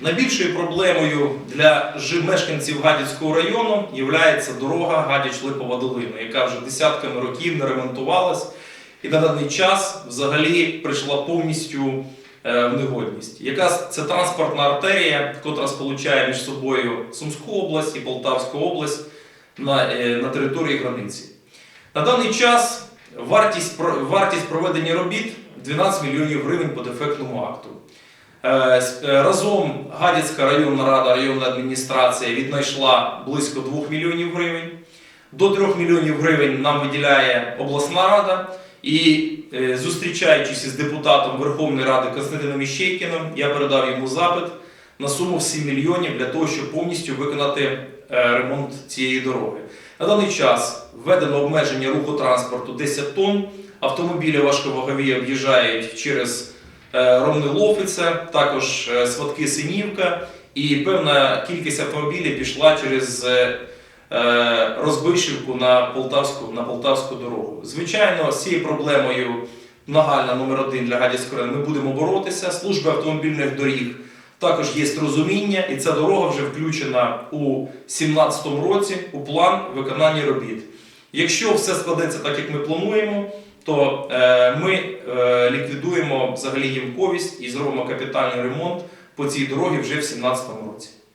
Найбільшою проблемою для мешканців Гадяцького району є дорога Гадяч-Липова долина, яка вже десятками років не ремонтувалась і на даний час взагалі прийшла повністю е, в негодність. Яка це транспортна артерія, котра сполучає між собою Сумську область і Полтавську область на, е, на території границі. На даний час вартість, вартість проведення робіт 12 мільйонів гривень по дефектному акту. Е, е, Разом Гадяцька районна рада, районна адміністрація віднайшла близько 2 мільйонів гривень. До 3 мільйонів гривень нам виділяє обласна рада. І е, зустрічаючись із депутатом Верховної Ради Константином Іщейкіном, я передав йому запит на суму в 7 мільйонів для того, щоб повністю виконати ремонт цієї дороги. На даний час введено обмеження руху транспорту 10 тонн. Автомобілі важковагові об'їжджають через Ромни Лофице, також е, Сватки Синівка, і певна кількість автомобілів пішла через е, е, Розбишівку на Полтавську, на Полтавську дорогу. Звичайно, з цією проблемою нагальна номер один для Гадяцького району ми будемо боротися. Служба автомобільних доріг також є розуміння, і ця дорога вже включена у 2017 році у план виконання робіт. Якщо все складеться так, як ми плануємо, то е, ми е, ліквідуємо взагалі ямковість і зробимо капітальний ремонт по цій дорогі вже в 2017 році.